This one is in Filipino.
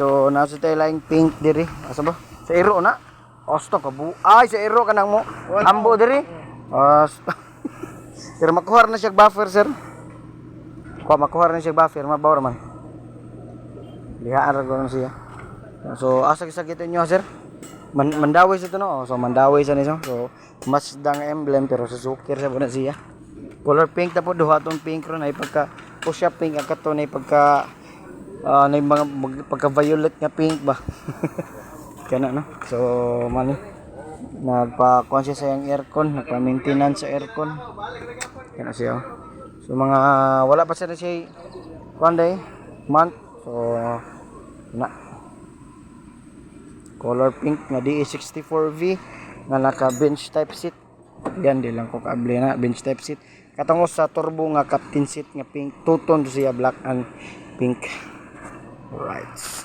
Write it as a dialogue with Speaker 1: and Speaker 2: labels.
Speaker 1: So nasa tayo laing pink diri. Asa ba? Sa iro na. Osto ka bu. Ay sa iro kanang mo. Ambo diri. Osto. Pero makuha na siya buffer sir. Kuha makuha na siya buffer mabaw man. Lihaan ra ko na siya. So asa sa kita nyo sir? Man mandaway sa no. So mandaway sa niso. So mas dang emblem pero sa sukir sa na siya. Color pink tapos duha tong pink ron ay pagka push up pink ang kato na pagka ah na mga mag- pagka violet nga pink ba. Kana no. So man nagpa kuan siya sa yung aircon, nagpa maintenance sa aircon. Kana siya. oh. So mga wala pa siya na siya kuan day month. So na color pink nga DE64V nga naka bench type seat. Yan di lang ko kaable na bench type seat. Katungo sa turbo nga captain seat nga pink, two tone siya black and pink. Right.